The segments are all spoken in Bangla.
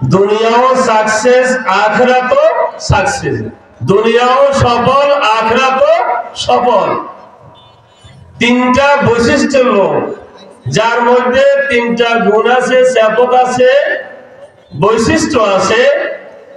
দুনিয়াও সাকসেস আখরাতও সাকসেস দুনিয়াও সফল, আখরাতও সফল। তিনটা বৈশিষ্ট্য লোক যার মধ্যে তিনটা গুণ আছে স্যাপক আছে, বৈশিষ্ট্য আছে,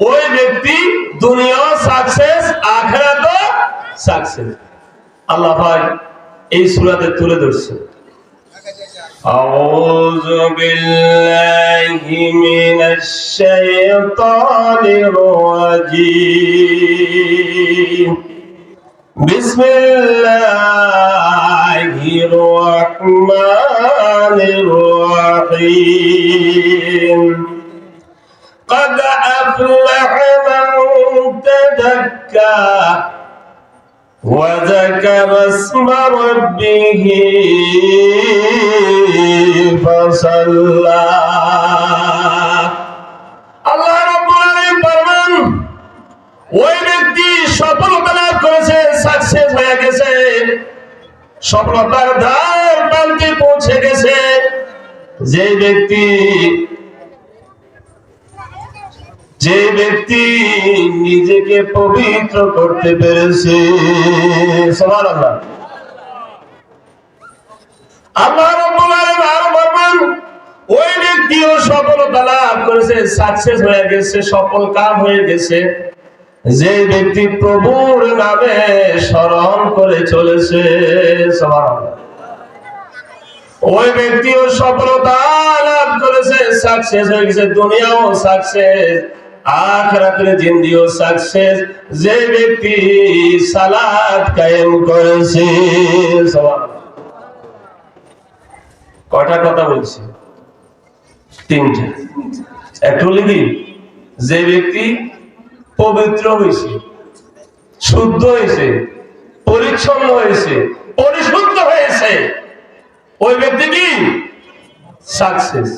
ওই ব্যক্তি দুনিয়াও সাকসেস আখরাতও সাকসেস আল্লাহ ভাই এই সুরাতে তুলে ধরছে أعوذ بالله من الشيطان الرجيم. بسم الله الرحمن الرحيم. قد أفلح من تزكى وذكر اسم ربه فصلى আল্লাহ রাব্বুল আলামিন ফরমান ওই ব্যক্তি সফলতা লাভ করেছে সাকসেস হয়ে গেছে সফলতার দ্বার প্রান্তে পৌঁছে গেছে যে ব্যক্তি যে ব্যক্তি নিজেকে পবিত্র করতে পেরেছে। সুবহানাল্লাহ। আল্লাহ রাব্বুল আলামিন ওই ব্যক্তিও সফলতা লাভ করেছে সাকসেস হয়ে গেছে, সফল কাম হয়ে গেছে। যে ব্যক্তি প্রভুর নামে স্মরণ করে চলেছে ওই ব্যক্তিও সফলতা লাভ করেছে সাকসেস হয়ে গেছে, দুনিয়াও সাকসেস আখরাতের জিন্দিও সাকসেস যে ব্যক্তি সালাত কায়েম করেছে। কটা কথা বলছি? তিনটা। একটু লিখি। যে ব্যক্তি পবিত্র হয়েছে, শুদ্ধ হয়েছে, পরিচ্ছন্ন হয়েছে, পরিশুদ্ধ হয়েছে, ওই ব্যক্তি কি? সাকসেস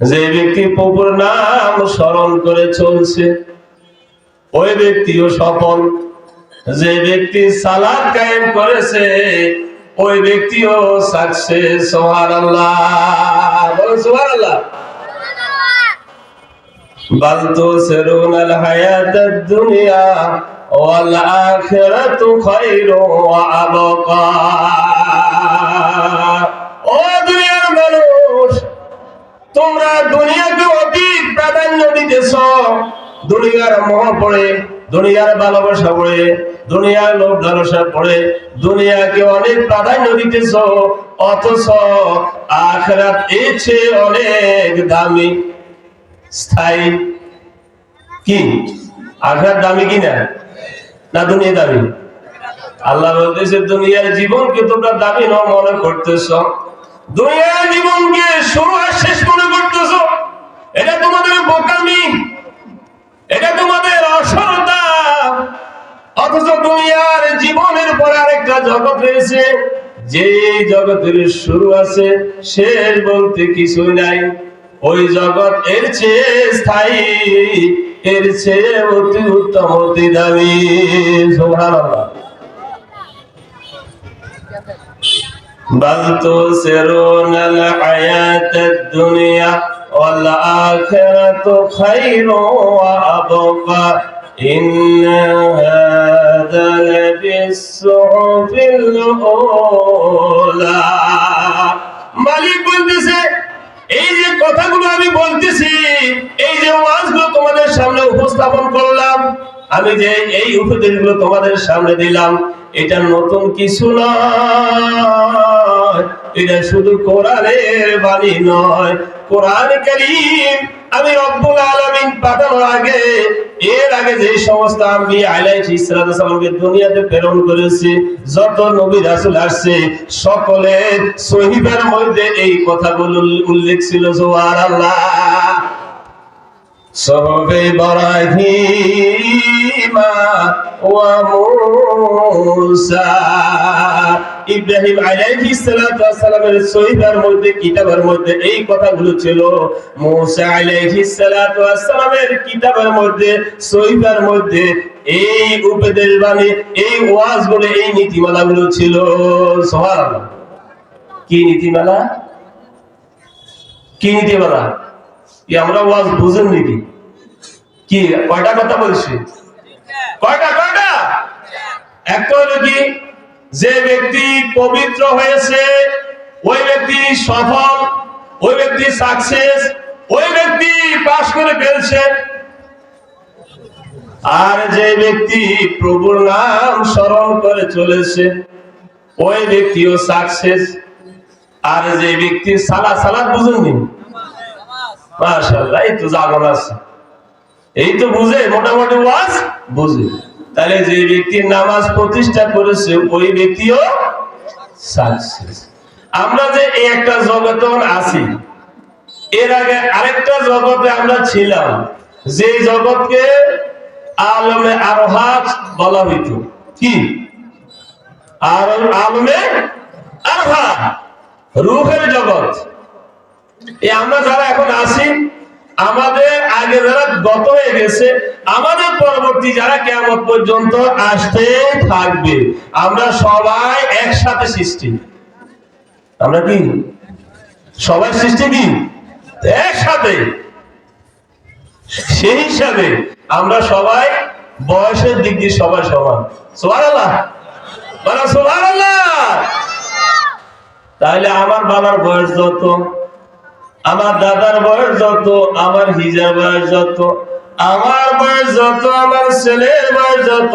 যে ব্যক্তি পুকুর নাম স্মরণ করে চলছে, ওই ব্যক্তিও সফল। যে ব্যক্তি সালাদ কায়েম করেছে, ওই ব্যক্তিও সাকসেস সোহার আল্লাহ সোহার আল্লাহ বালতো সেরুন দুনিয়া তোমরা দুনিয়াকে অধিক প্রাধান্য দিতেছ। দুনিয়ার মোহ পড়ে, দুনিয়ার ভালোবাসা পড়ে, দুনিয়ার লোভ লালসা পড়ে, দুনিয়াকে অনেক প্রাধান্য দিতেছ। অথচ আখরাত চেয়ে অনেক দামি। স্থায়ী কি? আখরাত দামি কিনা না দুনিয়া দামি? আল্লাহ বলতেছে, দুনিয়ার জীবনকে তোমরা দামি ন মনে করতেছ। দুনিয়ার জীবনকে শুরু আর শেষ মনে করতেছ? এটা তোমাদের বোকামি। এটা তোমাদের অসরতা। অথচ দুনিয়ার জীবনের পরে আরেকটা জগৎ রয়েছে, যে জগতের শুরু আছে, শেষ বলতে কিছুই নাই। ওই জগৎ এর চেয়ে স্থায়ী, এর চেয়ে অতি উত্তম, অতি দামি। সুবহানাল্লাহ। بل تؤثرون الحياة الدنيا والآخرة خير وأبقى إن هذا لفي الصحف الأولى মালিক বলতেছে এই যে কথাগুলো আমি বলতেছি এই যে ওয়াজগুলো তোমাদের সামনে উপস্থাপন করলাম আমি যে এই উপদেশগুলো তোমাদের সামনে দিলাম এটা নতুন কিছু নয়। এটা শুধু কোরআনের বাণী নয়। কোরআন কারীম আমি রব্বুল আলামিন পাঠানোর আগে, এর আগে যে সমস্ত আমি আলাইহি ইসলাতু সালামকে দুনিয়াতে প্রেরণ করেছি, যত নবী রাসূল আসছে, সকলের সহিবের মধ্যে এই কথাগুলো উল্লেখ ছিল, সুবহানাল্লাহ। صحف إبراهيم وموسى ইব্রাহিম আলাইহিস সালাতু ওয়াসসালামের সহিবার মধ্যে কিতাবের মধ্যে এই কথাগুলো ছিল মুসা আলাইহিস সালাতু ওয়াসসালামের কিতাবের মধ্যে সহিবার মধ্যে এই উপদেশ বাণী এই ওয়াজগুলো এই নীতিমালাগুলো ছিল সুবহানাল্লাহ কি নীতিমালা কি নীতিমালা আমরা ওয়াজ বুঝেন নাকি? কি, কয়টা কথা বলছি? কয়টা কয়টা? একটা হলো কি, যে ব্যক্তি পবিত্র হয়েছে, ওই ব্যক্তি সফল, ওই ব্যক্তি সাকসেস ওই ব্যক্তি পাশ করে ফেলছে। আর যে ব্যক্তি প্রভুর নাম স্মরণ করে চলেছে, ওই ব্যক্তিও সাকসেস আর যে ব্যক্তি সালা সালাদ বুঝেননি? মাশাআল্লাহ, এই তো জাগন আছে। এই তো বুঝে, মোটামুটি ওয়াজ বুঝে। তাহলে যে ব্যক্তি নামাজ প্রতিষ্ঠা করেছে, ওই ব্যক্তিও সাকসেস আমরা যে এই একটা জগতে আছি, এর আগে আরেকটা জগতে আমরা ছিলাম, যে জগৎকে আলমে আরহাজ বলা হইত। কি? আর আলমে আরহা রূহের জগৎ। আমরা যারা এখন আছি, আমাদের আগে যারা গত হয়ে গেছে, আমাদের পরবর্তী যারা কেমন পর্যন্ত আসতে থাকবে, আমরা সবাই একসাথে সৃষ্টি। আমরা কি? সবাই সৃষ্টি কি? একসাথে। সেই হিসাবে আমরা সবাই বয়সের দিক দিয়ে সবাই সমান। সোহান আল্লাহ তাহলে আমার বাবার বয়স যত? আমার দাদার বয়স যত, আমার হিজার বয়স যত, আমার বয়স যত, আমার ছেলের বয়স যত,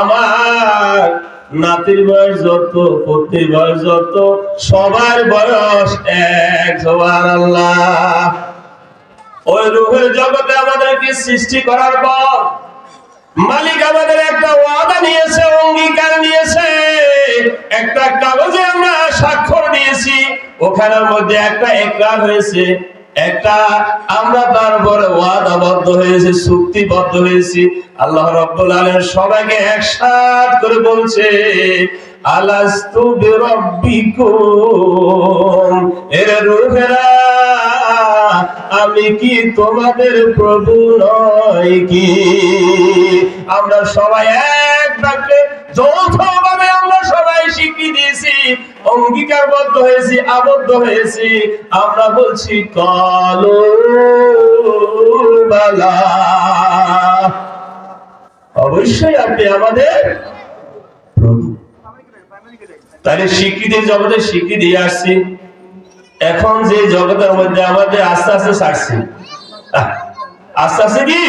আমার নাতির বয়স যত, পত্নীর বয়স যত, সবার বয়স এক সবার আল্লাহ ওই রূহের জগতে আমাদেরকে সৃষ্টি করার পর মালিক আমাদের একটা ওয়াদা নিয়েছে, অঙ্গীকার নিয়েছে। একটা কাগজে আমরা স্বাক্ষর নিয়েছি ওখানের মধ্যে একটা একরার হয়েছে, একটা আমরা তারপরে ওয়াদাবদ্ধ হয়েছে, চুক্তিবদ্ধ হয়েছি। আল্লাহ রব্বুল আলামিন সবাইকে একসাথ করে বলছে, আলাস্তু বিরাব্বিকুম এর রূহেরা, আমি কি তোমাদের প্রভু নয় কি? আমরা সবাই এক ডাকে যৌথভাবে আমরা সবাই স্বীকৃতি দিয়েছি, অঙ্গীকারবদ্ধ হয়েছি, আবদ্ধ হয়েছি। আমরা বলছি, কলো বালা। অবশ্যই আপনি আমাদের তাহলে স্বীকৃতির জগতে স্বীকৃতি আসছি। এখন যে জগতের মধ্যে আমাদের আস্তে আস্তে ছাড়ছি। আস্তে আস্তে কি?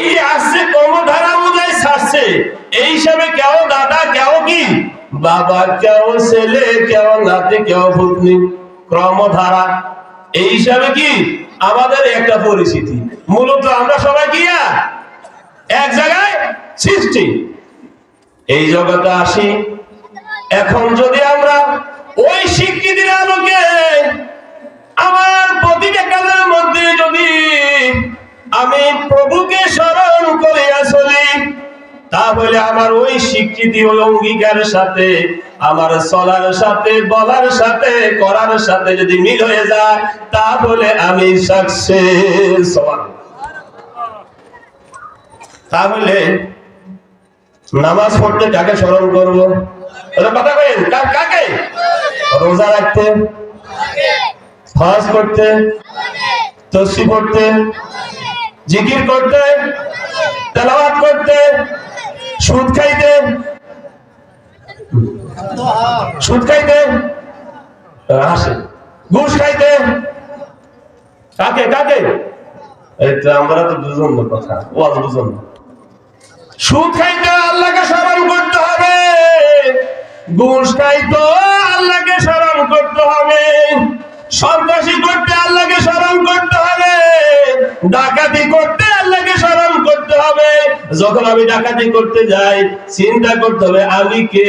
এই আসছে কর্মধারা ছাড়ছে। এই হিসাবে কেউ দাদা, কেউ কি? বাবা, কেউ ছেলে, কেউ নাতি, কেউ ভূতনি ক্রমধারা। এই হিসাবে কি? আমাদের একটা পরিস্থিতি। মূলত আমরা সবাই গিয়া এক জায়গায় সৃষ্টি। এই জগতে আসি। এখন যদি আমরা ওই স্বীকৃতির আলোকে আমার প্রতিটা মধ্যে যদি আমি প্রভুকে স্মরণ করে আসলি তাহলে আমার ওই স্বীকৃতি ওই অঙ্গীকারের সাথে, আমার চলার সাথে, বলার সাথে, করার সাথে যদি মিল হয়ে যায় তাহলে আমি সাকসেস তাহলে নামাজ পড়তে কাকে স্মরণ করব? কথা কেন কাকে? রোজা রাখতে ফাজ করতে তসি পড়তে, জিকির করতে করতে সুদ খাইতে সুদ খাইতে আসে ঘুষ খাইতে কাকে কাকে? আমরা তো না কথা। ওয়াজ বুঝুন না। সুদ খাইতে আল্লাহকে স্মরণ করতে হবে। ঘুষ খাইতো আল্লাহকে স্মরণ করতে হবে। সন্ত্রাসী করতে আল্লাহকে স্মরণ করতে হবে। ডাকাতি করতে আল্লাহকে হবে। যখন আমি ডাকাতি করতে যাই, চিন্তা করতে হবে, আমি কে?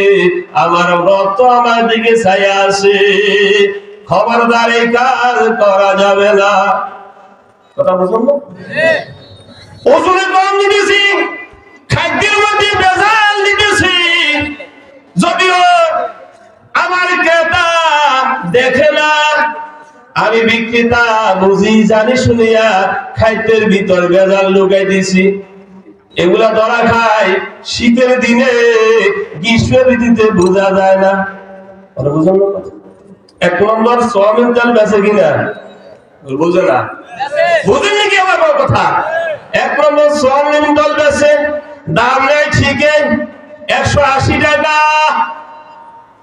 আমার রক্ত আমার দিকে ছায়া আসে খবরদার এই কাজ করা যাবে না। কথা না? ওজনে কম দিতেছি, খাদ্যের মধ্যে ভেজাল দিতেছি। যদিও আমার ক্রেতা দেখে না, আমি বিক্রেতা বুঝি, জানি শুনিয়া খাদ্যের ভিতর ভেজাল লুকাই দিছি এগুলা ধরা খায়। শীতের দিনে গ্রীষ্মের ঋতুতে বোঝা যায় না। এক নম্বর সোয়াবিন তেল বেচে কিনা? বুঝে না। আমার কথা? এক নম্বর বেছে দাম একশো আশি টাকা।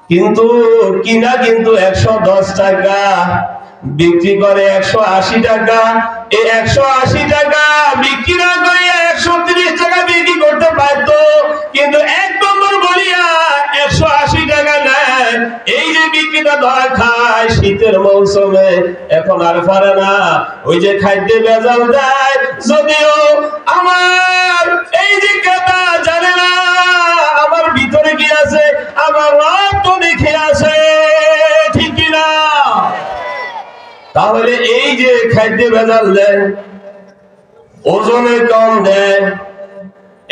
কিন্তু কিনা কিন্তু একশো দশ টাকা। বিক্রি করে একশো আশি টাকা। এই একশো আশি টাকা বিক্রি না করে একশো ধরা খায় শীতের মৌসুমে, এখন আর পারে না। ওই যে খাদ্যে ভেজাল দেয়, যদিও আমার এই যে জানে না, আমার ভিতরে কি আছে, আমার রব তো দেখে আছে, ঠিক না? তাহলে এই যে খাদ্যে ভেজাল দেয়, ওজনে কম দেয়,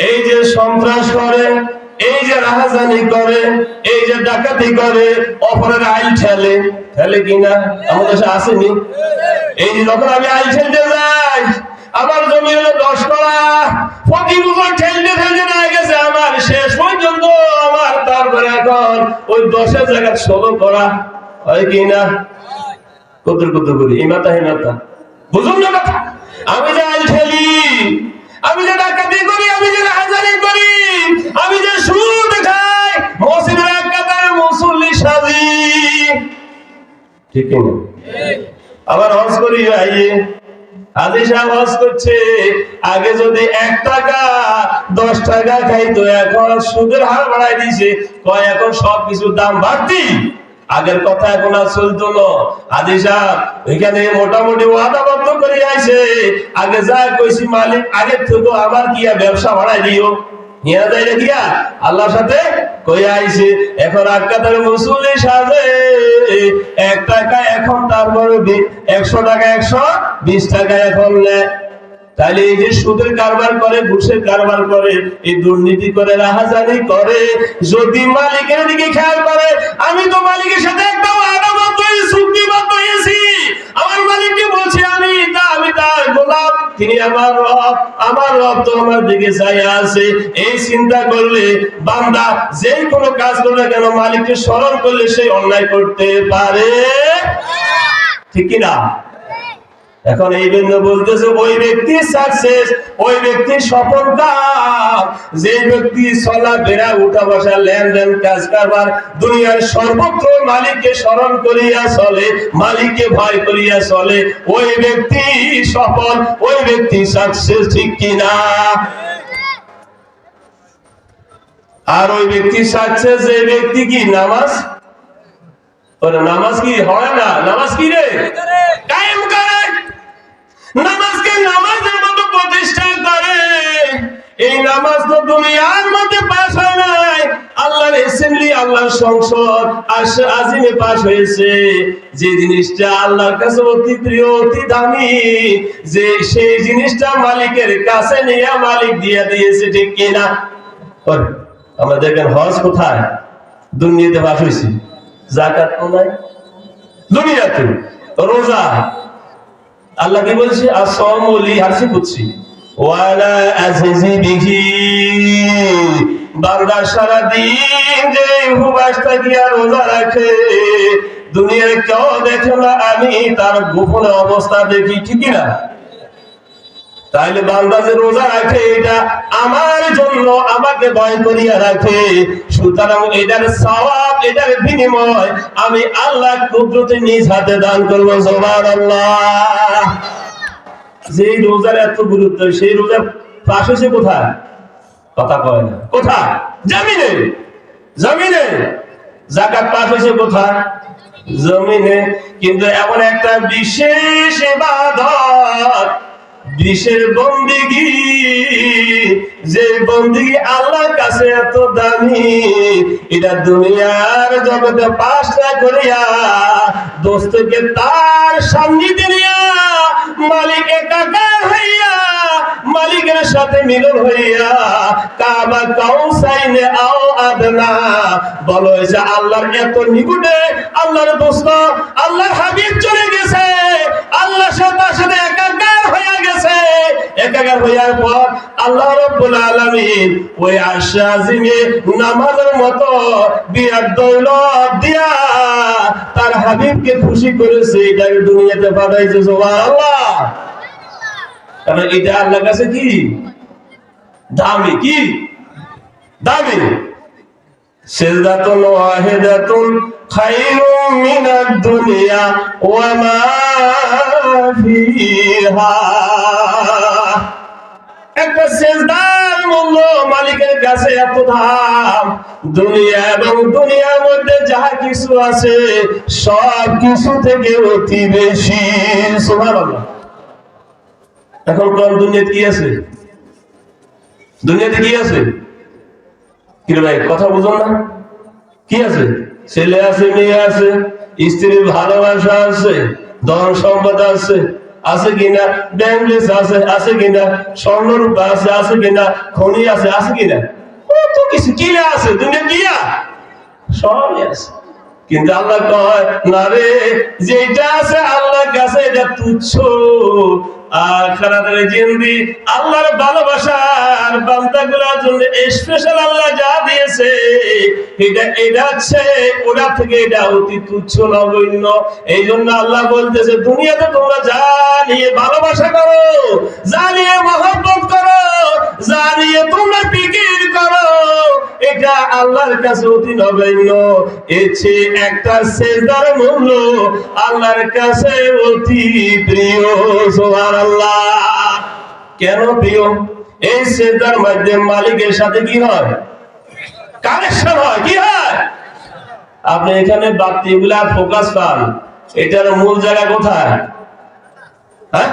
এই যে সন্ত্রাস করে এই যে রাহাজানি করে, এই যে ডাকাতি করে, অপরের আইল ঠেলে। ঠেলে কিনা আমাদের দেশে আসেনি। এই যে যখন আমি আইল ঠেলতে যাই, আমার জমি হলো দশ করা প্রতি বছর ঠেলতে ঠেলতে না গেছে আমার। শেষ পর্যন্ত আমার, তারপরে এখন ওই দশের জায়গায় ষোলো করা হয় কিনা কদ্দুর কদ্দুর করি। এই মাথা হে মাথা। বুঝুন না কথা। আমি যে আইল ঠেলি, আমি যে ডাকাতি করি, আমি যে রাহাজানি করি, আমি যে আগে যদি এক টাকা, দশ টাকা খাইতো, এখন সুদের হার বাড়াই দিছে কয়, এখন সব কিছুর দাম বাড়তি। আগের কথা এখন আর চলতো না। সাহেব ওইখানে মোটামুটি ওয়াদাবদ্ধ করে আইছে। আগে যা কইছি মালিক, আগের থেকে আবার কিয়া ব্যবসা বাড়াই দিও। দিয়া আল্লাহর সাথে আইছে, এখন মুসুলি সাজে, এক টাকা এখন তারপরে একশো টাকা, একশো বিশ টাকা এখন নেয় তাহলে এই যে সুদের কারবার করে, ঘুষের কারবার করে, এই দুর্নীতি করে রাহাজানি করে, যদি মালিকের দিকে খেয়াল করে, আমি তো মালিকের সাথে একদম আদাবদ্ধ চুক্তিবদ্ধ হয়েছি। আমার মালিককে বলছি, আমি আমার আমার আছে। এই চিন্তা করলে বান্দা যে কোনো কাজ করলে কেন মালিককে স্মরণ করলে সেই অন্যায় করতে পারে। ঠিক কি না এখন এই জন্য বলতেছে, ওই ব্যক্তি সাকসেস ওই ব্যক্তি যে ব্যক্তি বেড়া, উঠা বসা, লেনদেন, কাজ কারবার, দুনিয়ার সর্বত্র মালিককে স্মরণ করিয়া চলে, মালিককে ভয় করিয়া চলে, ওই ব্যক্তি সফল, ওই ব্যক্তি সাকসেস ঠিক কিনা আর ওই ব্যক্তি সাকসেস যে ব্যক্তি কি, নামাজ? নামাজ কি হয় না? নামাজ কি রে? নামাজকে নামাজের মতো প্রতিষ্ঠা করে। এই নামাজ তো দুনিয়ার মধ্যে পাস হয় নাই। আল্লাহর অ্যাসেম্বলি আল্লাহর সংসদ আজিমে পাস হয়েছে। যে জিনিসটা আল্লাহর কাছে অতি প্রিয়, অতি দামি, যে সেই জিনিসটা মালিকের কাছে নিয়ে মালিক দিয়ে দিয়েছে, ঠিক কিনা আমরা দেখেন হজ কোথায়? দুনিয়াতে পাস হয়েছে। জাকাত কোথায়? দুনিয়াতে। রোজা। আল্লাহ কি বলছে? আসমলি হাসি করছি ওয়ালা আজিজি বিহি। বান্দা সারা দিন যে উপবাস আর রোজা রাখে দুনিয়ার কেউ দেখে না, আমি তার গোপন অবস্থা দেখি, ঠিকই না? তাইলে বান্দা যে রোজা রাখে এটা আমার জন্য, আমাকে ভয় করিয়া রাখে। সুতরাং এটার সওয়াব, এটার বিনিময় আমি আল্লাহ কুদরতে নিজ হাতে দান করব, সুবহানাল্লাহ। যে রোজার এত গুরুত্ব, সেই রোজার পাশ হয়েছে কোথায়? কথা কয় না। কোথায়? জমিনে। জমিনে। জাকাত পাশ হয়েছে কোথায়? জমিনে। কিন্তু এমন একটা বিশেষ ইবাদত বিশের বন্দিগি, যে বন্দিগি আল্লাহর কাছে এত দামি, এটা দুনিয়ার জগতে পাশ না করিয়া দোস্তকে তার সান্নিধ্যে নিয়া মালিক একাকার হইয়া মালিকের সাথে মিলন হইয়া কাবা কাউসাইনে আও আদনা। বলো যে আল্লাহর এত নিকটে আল্লাহর দোস্ত, আল্লাহর হাবিব চলে গেছে। আল্লাহ সাথে সাথে একাকার হইয়া গেছে। একাকার হইয়ার পর আল্লাহ রাব্বুল আলামিন ওই আজিমে নামাজের মতো বিরাট দৌলত দিয়া তার হাবিবকে খুশি করেছে। এটাকে দুনিয়াতে পাঠাইছে সুবহানাল্লাহ। কারণ এটা আল্লাহর কাছে কি? দামি কি? দামি। সেজদাতুন ওয়াহিদাতুন খায়রুম মিনাদ দুনিয়া ওয়া মা ফিহা। একটা সেজদার মূল্য মালিকের কাছে এত দাম। দুনিয়া এবং দুনিয়ার মধ্যে যাহা কিছু আছে, সব কিছু থেকে অতি বেশি। সুবহানাল্লাহ। এখন কোন দুনিয়াতে কি আছে? দুনিয়াতে কি আছে? কিরে ভাই, কথা বুঝুন না। কি আছে? ছেলে আছে, মেয়ে আছে, স্ত্রীর ভালোবাসা আছে, ধন সম্পদ আছে আছে কিনা? ব্যাংক আছে আছে কিনা? স্বর্ণ রূপা আছে আছে কিনা? খনি আছে আছে কিনা? কত কিছু কিনা আছে? দুনিয়া কিয়া সবই আছে। কিন্তু আল্লাহ কয়, না রে যেটা আছে আল্লাহর কাছে, এটা তুচ্ছ। আল্লাহর এটা আল্লাহ ভালোবাসা করো মহব্বত করো তোমরা করো, এটা আল্লাহর কাছে অতি নগণ্য। চেয়ে একটা সেজদার মূল্য আল্লাহর কাছে অতি প্রিয়। সুবহানাল্লাহ। কেন প্রিয়? এই সেজদার মাধ্যমে মালিকের সাথে কি হয়? কানেকশন হয়, কি হয়? আপনি এখানে বাতিগুলা ফোকাস পান। এটার মূল জায়গা কোথায়? হ্যাঁ?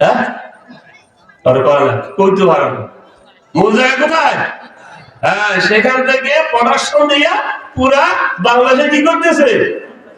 হ্যাঁ? মূল জায়গা কোথায়? হ্যাঁ সেখান থেকে প্রোডাকশন দিয়া পুরা বাংলাদেশে কি করতেছে?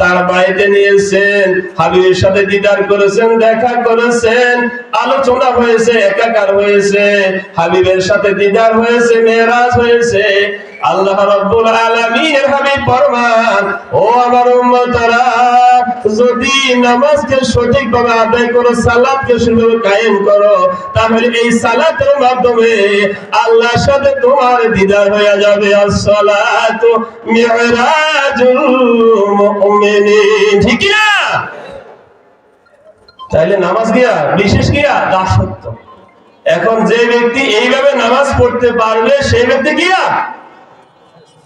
তার বাড়িতে নিয়েছেন, হাবিবের সাথে দিদার করেছেন, দেখা করেছেন, আলোচনা হয়েছে, একাকার হয়েছে, হাবিবের সাথে দিদার হয়েছে মেরাজ হয়েছে। আল্লাহ রাব্বুল আলামিনের হাবিব ফরমান, ও আমার উম্মতরা, যদি নামাজকে সঠিকভাবে আদায় করো সালাতকে সঠিকভাবে কায়েম করো, তাহলে এই সালাতের মাধ্যমে আল্লাহর সাথে তোমার দিদার হয়ে যাবে। as-salatu মিরাজুল মুমিনিন। ঠিক না তাহলে নামাজ গিয়া বিশেষ গিয়া দাসত্ব। এখন যে ব্যক্তি এইভাবে নামাজ পড়তে পারবে সেই ব্যক্তি গিয়া